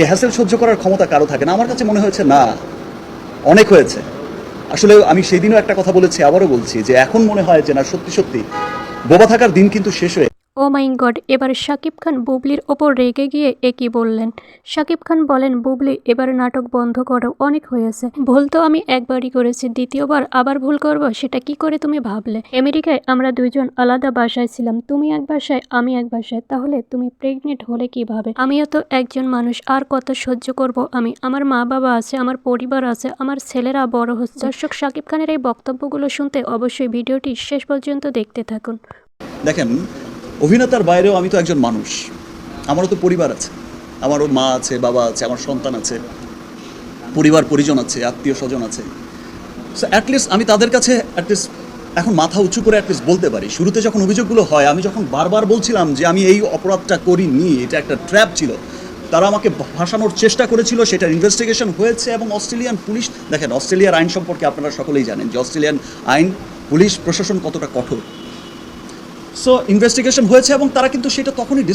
এই হ্যাসেল সহ্য করার ক্ষমতা কারও থাকে না। আমার কাছে মনে হয়েছে, না, অনেক হয়েছে। আসলে আমি সেদিনও একটা কথা বলেছি, আবারও বলছি যে এখন মনে হয় যে না, সত্যি সত্যি বোবা থাকার দিন কিন্তু শেষ হয়ে ও মাই গড, এবার শাকিব খান বুবলির ওপর রেগে গিয়ে একই বললেন। শাকিব খান বলেন, বুবলি, এবার নাটক বন্ধ করো, অনেক হয়েছে। ভুল তো আমি একবারই করেছি, দ্বিতীয়বার আবার ভুল করব, সেটা কি করে তুমি ভাবলে? আমেরিকায় আমরা দুইজন আলাদা বাসায় ছিলাম, তুমি এক বাসায়, আমি এক বাসায়, তাহলে তুমি প্রেগনেন্ট হলে কীভাবে? আমিও তো একজন মানুষ, আর কত সহ্য করব আমি? আমার মা বাবা আছে, আমার পরিবার আছে, আমার ছেলেরা বড় হচ্ছে। দর্শক, শাকিব খানের এই বক্তব্যগুলো শুনতে অবশ্যই ভিডিওটি শেষ পর্যন্ত দেখতে থাকুন। দেখেন অভিনেতার বাইরেও আমি তো একজন মানুষ। আমারও তো পরিবার আছে। আমারও মা আছে, বাবা আছে, আমার সন্তান আছে, পরিবার, পরিজন আছে, আত্মীয় স্বজন আছে। সো অ্যাটলিস্ট আমি তাদের কাছে অ্যাটলিস্ট এখন মাথা উঁচু করে অ্যাটলিস্ট বলতে পারি। শুরুতে যখন অভিযোগগুলো হয়, আমি যখন বারবার বলছিলাম যে আমি এই অপরাধটা করিনি, এটা একটা ট্র্যাপ ছিল, তারা আমাকে ভাসানোর চেষ্টা করেছিল, সেটার ইনভেস্টিগেশন হয়েছে এবং অস্ট্রেলিয়ান পুলিশ, দেখেন, অস্ট্রেলিয়ার আইন সম্পর্কে আপনারা সকলেই জানেন যে অস্ট্রেলিয়ান আইন, পুলিশ, প্রশাসন কতটা কঠোর। সো ইনভেস্টিগেশন হয়েছে এবং তারা কিন্তু সেটা তখনই